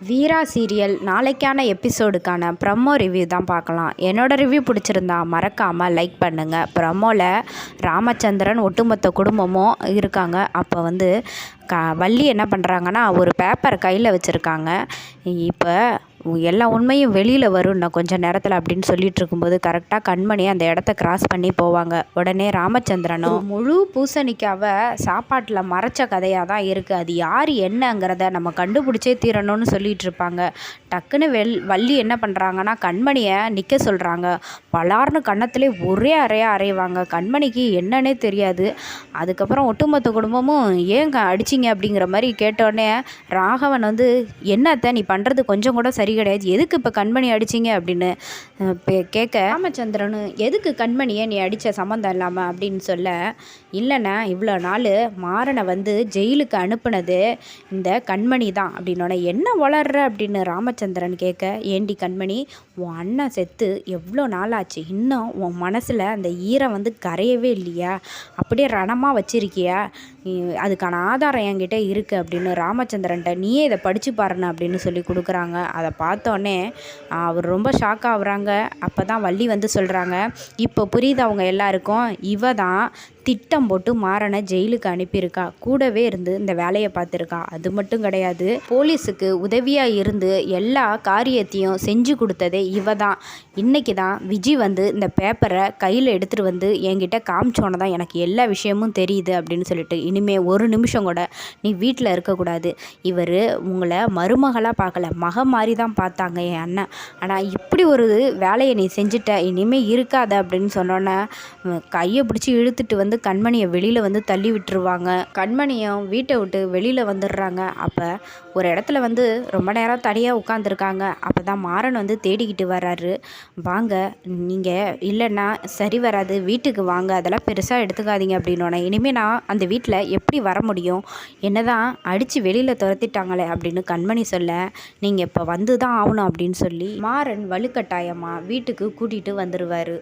வீரா serial நாளைக்கான எபிசோடுக்கான promo review தான் பார்க்கலாம். என்னோடய ரிவ்யூ பிடிச்சிருந்தா மறக்காமல் லைக் பண்ணுங்கள் ப்ரமோவில் ராமச்சந்திரன் ஒட்டுமொத்த குடும்பமும் இருக்காங்க. அப்போ வந்து க வள்ளி என்ன பண்ணுறாங்கன்னா ஒரு பேப்பர் கையில் வச்சுருக்காங்க. இப்போ எல்லா உண்மையும் வெளியில் வரும். இன்னும் கொஞ்சம் நேரத்தில் அப்படின்னு சொல்லிட்டு இருக்கும்போது கரெக்டாக கண்மணி அந்த இடத்த கிராஸ் பண்ணி போவாங்க. உடனே ராமச்சந்திரனும் முழு பூசணிக்காவை சாப்பாட்டில் மறைச்ச கதையாக தான் இருக்குது அது யார் என்னங்கிறத நம்ம கண்டுபிடிச்சே தீரணும்னு சொல்லிட்டு இருப்பாங்க. டக்குன்னு வெள் வள்ளி என்ன பண்ணுறாங்கன்னா கண்மணியை நிற்க சொல்கிறாங்க பலார்னு கன்னத்திலே ஒரே அறையாக அறைவாங்க. கண்மணிக்கு என்னன்னே தெரியாது. அதுக்கப்புறம் ஒட்டுமொத்த குடும்பமும் ஏன் அடிச்சிங்க? அப்படிங்கிற மாதிரி கேட்டோடனே ராகவன் வந்து என்னத்த நீ பண்ணுறது கொஞ்சம் கூட சரி கிடையாது. எதுக்கு இப்போ கண்மணி அடிச்சிங்க அப்படின்னு கேட்க ராமச்சந்திரனு எதுக்கு கண்மணியை நீ அடித்த சம்மந்தம் இல்லாமல் அப்படின்னு சொல்ல இல்லைண்ணா இவ்வளோ நாள் மாறனை வந்து ஜெயிலுக்கு அனுப்புனது இந்த கண்மணி தான். அப்படின்னோட என்ன வளர்ற? அப்படின்னு ராமச்சந்திரன் கேட்க ஏண்டி கண்மணி உன் அண்ணன் செத்து எவ்வளோ நாள் ஆச்சு இன்னும் உன் மனசில் அந்த ஈரம் வந்து கரையவே இல்லையா? அப்படியே ரணமாக வச்சிருக்கியா? அதுக்கான ஆதாரம் என்கிட்ட இருக்குது அப்படின்னு ராமச்சந்திரன்ட்ட நீயே இதை படித்து பாருன்னு அப்படின்னு சொல்லி கொடுக்குறாங்க. அதை பார்த்தோன்னே அவர் ரொம்ப ஷாக் ஆகுறாங்க. அப்போ தான் வள்ளி வந்து சொல்கிறாங்க இப்போ புரியுது அவங்க எல்லாருக்கும் இவ தான் திட்டம் போட்டு மாறனை ஜெயிலுக்கு அனுப்பியிருக்கா. கூடவே இருந்து இந்த வேலையை பார்த்துருக்கா. அது மட்டும் கிடையாது. போலீஸுக்கு உதவியாக இருந்து எல்லா காரியத்தையும் செஞ்சு கொடுத்ததே இவ தான் இன்றைக்கி தான் விஜி வந்து இந்த பேப்பரை கையில் எடுத்துகிட்டு வந்து என்கிட்ட காமிச்சோன்னு தான் எனக்கு எல்லா விஷயமும் தெரியுது அப்படின்னு சொல்லிட்டு இனிமேல் ஒரு நிமிஷம் கூட நீ வீட்டில் இருக்கக்கூடாது. இவர் உங்களை மருமகளாக பார்க்கல. மக மாதிரி தான் பார்த்தாங்க என் அண்ணன். ஆனால் இப்படி ஒரு வேலையை நீ செஞ்சுட்ட. இனிமேல் இருக்காத அப்படின்னு சொன்னோன்னே கையை பிடிச்சி இழுத்துட்டு வந்து வந்து கண்மணியை வெளியில் வந்து தள்ளி விட்டுருவாங்க. கண்மணியும் வீட்டை விட்டு வெளியில் வந்துடுறாங்க. அப்போ ஒரு இடத்துல வந்து ரொம்ப நேரம் தனியாக உட்காந்துருக்காங்க அப்போ தான் மாறன் வந்து தேடிக்கிட்டு வர்றாரு. வாங்க நீங்கள் இல்லைன்னா சரி வராது வீட்டுக்கு வாங்க அதெல்லாம் பெருசாக எடுத்துக்காதீங்க அப்படின்னோடனே இனிமேல் நான் அந்த வீட்டில் எப்படி வர முடியும்? என்ன தான் அடித்து வெளியில் துரத்திட்டாங்களே அப்படின்னு கண்மணி சொல்ல நீங்கள் இப்போ வந்து தான் ஆகணும் அப்படின்னு சொல்லி மாறன் வலுக்கட்டாயமாக வீட்டுக்கு கூட்டிகிட்டு வந்துடுவார்